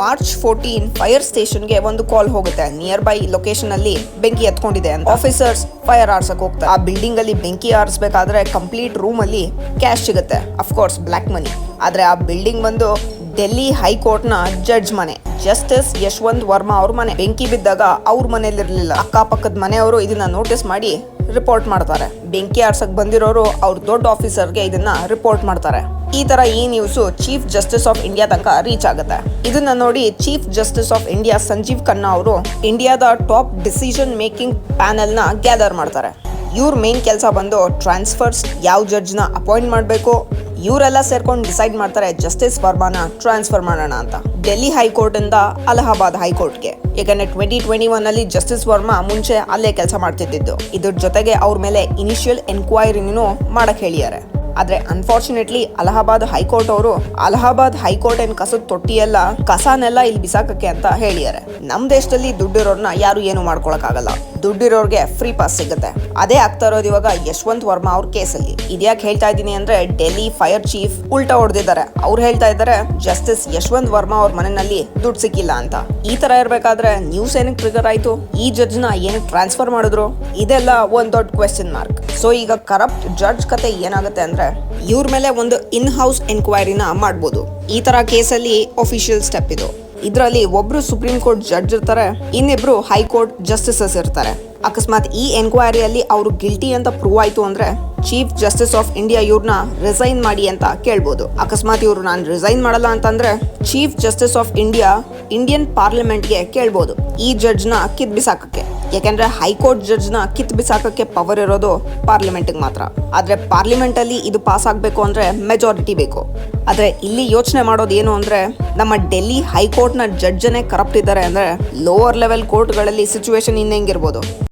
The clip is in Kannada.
ಮಾರ್ಚ್ ಫೋರ್ಟೀನ್ ಫೈರ್ ಸ್ಟೇಷನ್ಗೆ ಒಂದು ಕಾಲ್ ಹೋಗುತ್ತೆ. ನಿಯರ್ ಬೈ ಲೊಕೇಶನ್ ಅಲ್ಲಿ ಬೆಂಕಿ ಎತ್ಕೊಂಡಿದೆ ಅಂತ. ಆಫೀಸರ್ಸ್ ಫೈರ್ ಆರ್ಸಕ್ ಹೋಗ್ತಾರೆ. ಆ ಬಿಲ್ಡಿಂಗ್ ಅಲ್ಲಿ ಬೆಂಕಿ ಆರಿಸಬೇಕಾದ್ರೆ ಕಂಪ್ಲೀಟ್ ರೂಮ್ ಅಲ್ಲಿ ಕ್ಯಾಶ್ ಸಿಗುತ್ತೆ. ಅಫ್ಕೋರ್ಸ್ ಬ್ಲ್ಯಾಕ್ ಮನಿ ಆದ್ರೆ ಆ ಬಿಲ್ಡಿಂಗ್ ಬಂದು ಡೆಲ್ಲಿ ಹೈಕೋರ್ಟ್ನ ಜಡ್ಜ್ ಮನೆ. ಜಸ್ಟಿಸ್ ಯಶವಂತ್ ವರ್ಮಾ ಅವ್ರ ಮನೆ. ಬೆಂಕಿ ಬಿದ್ದಾಗ ಅವ್ರ ಮನೆಯಲ್ಲಿರಲಿಲ್ಲ ಅಕ್ಕಪಕ್ಕದ ಮನೆಯವರು ಇದನ್ನ ನೋಟಿಸ್ ಮಾಡಿ ರಿಪೋರ್ಟ್ ಮಾಡ್ತಾರೆ. ಬೆಂಕಿ ಆರ್ಸಕ್ ಬಂದಿರೋರು ಅವ್ರ ದೊಡ್ಡ ಆಫೀಸರ್ಗೆ ಇದನ್ನ ರಿಪೋರ್ಟ್ ಮಾಡ್ತಾರೆ. ಈ ತರ ಈ news chief justice of India ತನಕ ರೀಚ್ ಆಗುತ್ತೆ. ಇದನ್ನ ನೋಡಿ chief justice of India Sanjiv Khanna ಅವರು ಇಂಡಿಯಾದ ಟಾಪ್ ಡಿಸಿಷನ್ ಮೇಕಿಂಗ್ ಪ್ಯಾನೆಲ್ನ ಗ್ಯಾದರ್ ಮಾಡ್ತಾರೆ. ಇವ್ರ ಮೇನ್ ಕೆಲಸ ಬಂದು ಟ್ರಾನ್ಸ್ಫರ್ಸ್ ಯಾವ ಜಡ್ಜ್ನ ಅಪಾಯಿಂಟ್ ಮಾಡಬೇಕು, ಇವರೆಲ್ಲ ಸೇರ್ಕೊಂಡು ಡಿಸೈಡ್ ಮಾಡ್ತಾರೆ ಜಸ್ಟಿಸ್ ವರ್ಮಾನ ಟ್ರಾನ್ಸ್ಫರ್ ಮಾಡೋಣ ಅಂತ. ಡೆಲ್ಲಿ ಹೈಕೋರ್ಟ್ ಇಂದ ಅಲಹಾಬಾದ್ ಹೈಕೋರ್ಟ್ಗೆ ಯಾಕಂದ್ರೆ ಟ್ವೆಂಟಿ ಟ್ವೆಂಟಿ ಒನ್ ಅಲ್ಲಿ ಜಸ್ಟಿಸ್ ವರ್ಮಾ ಮುಂಚೆ ಅಲ್ಲೇ ಕೆಲಸ ಮಾಡ್ತಿದ್ದು ಇದ್ರ ಜೊತೆಗೆ ಅವ್ರ ಮೇಲೆ ಇನಿಷಿಯಲ್ ಎನ್ಕ್ವೈರಿನೂ ಮಾಡಕ್ ಹೇಳಿದ್ದಾರೆ. ಆದ್ರೆ ಅನ್ಫಾರ್ಚುನೇಟ್ಲಿ ಅಲಹಾಬಾದ್ ಹೈಕೋರ್ಟ್ ಅವರು ಅಲಹಾಬಾದ್ ಹೈಕೋರ್ಟ್ ಏನ್ ಕಸದ ತೊಟ್ಟಿಯೆಲ್ಲ, ಕಸನೆಲ್ಲ ಇಲ್ಲಿ ಬಿಸಾಕಕ್ಕೆ ಅಂತ ಹೇಳಿದ್ದಾರೆ. ನಮ್ಮ ದೇಶದಲ್ಲಿ ದುಡ್ಡಿರೋರ್ನ ಯಾರು ಏನು ಮಾಡ್ಕೊಳಕ್ಕಾಗಲ್ಲ. ದುಡ್ಡಿರೋರ್ಗೆ ಫ್ರೀ ಪಾಸ್ ಸಿಗುತ್ತೆ. ಅದೇ ಆಗ್ತಾ ಇರೋದು ಇವಾಗ ಯಶವಂತ್ ವರ್ಮಾ ಅವ್ರ ಕೇಸಲ್ಲಿ. ಇದ್ಯಾಕೆ ಹೇಳ್ತಾ ಇದ್ದೀನಿ ಅಂದ್ರೆ ಡೆಲ್ಲಿ ಫೈರ್ ಚೀಫ್ ಉಲ್ಟಾ ಹೊಡೆದಿದ್ದಾರೆ. ಅವ್ರು ಹೇಳ್ತಾ ಇದ್ದಾರೆ, ಜಸ್ಟಿಸ್ ಯಶವಂತ್ ವರ್ಮಾ ಅವ್ರ ಮನೆಯಲ್ಲಿ ದುಡ್ಡು ಸಿಕ್ಕಿಲ್ಲ ಅಂತ. ಈ ತರ ಇರ್ಬೇಕಾದ್ರೆ ನ್ಯೂಸ್ ಏನಕ್ಕೆ ಟ್ರಿಗರ್ ಆಯ್ತು? ಈ ಜಡ್ಜ್ನ ಏನಕ್ಕೆ ಟ್ರಾನ್ಸ್ಫರ್ ಮಾಡಿದ್ರು? ಇದೆಲ್ಲ ಒಂದ್ ದೊಡ್ಡ ಕ್ವೆಶ್ಚನ್ ಮಾರ್ಕ್ ಸೊ ಈಗ ಕರಪ್ಟ್ ಜಡ್ಜ್ ಕತೆ ಏನಾಗುತ್ತೆ ಅಂದ್ರೆ, ಇವ್ರ ಮೇಲೆ ಒಂದು ಇನ್ ಹೌಸ್ ಎನ್ಕ್ವೈರಿನ ಮಾಡ್ಬೋದು. ಈ ತರ ಕೇಸಲ್ಲಿ ಅಫಿಷಿಯಲ್ ಸ್ಟೆಪ್ ಇದು. ಇದರಲ್ಲಿ ಒಬ್ರು ಸುಪ್ರೀಂ ಕೋರ್ಟ್ ಜಡ್ಜ್ ಇರ್ತಾರೆ, ಇನ್ನಿಬ್ರು ಹೈಕೋರ್ಟ್ ಜಸ್ಟಿಸಸ್ ಇರ್ತಾರೆ. ಅಕಸ್ಮಾತ್ ಈ ಎನ್ಕ್ವೈರಿಯಲ್ಲಿ ಅವರು ಗಿಲ್ಟಿ ಅಂತ ಪ್ರೂವ್ ಆಯ್ತು ಅಂದ್ರೆ ಚೀಫ್ ಜಸ್ಟಿಸ್ ಆಫ್ ಇಂಡಿಯಾ ಇವ್ರನ್ನ ರಿಸೈನ್ ಮಾಡಿ ಅಂತ ಕೇಳ್ಬೋದು. ಅಕಸ್ಮಾತ್ ಇವರು ನಾನು ರಿಸೈನ್ ಮಾಡಲ್ಲ ಅಂತಂದ್ರೆ chief justice of India Indian ಪಾರ್ಲಿಮೆಂಟ್ಗೆ ಕೇಳ್ಬೋದು ಈ ಜಡ್ಜ್ನ ಕಿತ್ ಬಿಸಾಕಕ್ಕೆ ಯಾಕೆಂದ್ರೆ ಹೈಕೋರ್ಟ್ ಜಡ್ಜ್ನ ಕಿತ್ ಬಿಸಾಕಕ್ಕೆ ಪವರ್ ಇರೋದು ಪಾರ್ಲಿಮೆಂಟ್ಗೆ ಮಾತ್ರ. ಆದ್ರೆ ಪಾರ್ಲಿಮೆಂಟಲ್ಲಿ ಇದು ಪಾಸ್ ಆಗಬೇಕು ಅಂದ್ರೆ ಮೆಜಾರಿಟಿ ಬೇಕು. ಆದ್ರೆ ಇಲ್ಲಿ ಯೋಚನೆ ಮಾಡೋದು ಏನು ಅಂದ್ರೆ ನಮ್ಮ ಡೆಲ್ಲಿ ಹೈಕೋರ್ಟ್ನ ಜಡ್ಜನೇ ಕರಪ್ಟ್ ಇದ್ದಾರೆ ಅಂದ್ರೆ ಲೋವರ್ ಲೆವೆಲ್ ಕೋರ್ಟ್ಗಳಲ್ಲಿ ಸಿಚುವೇಶನ್ ಇನ್ನೆಂಗಿರ್ಬೋದು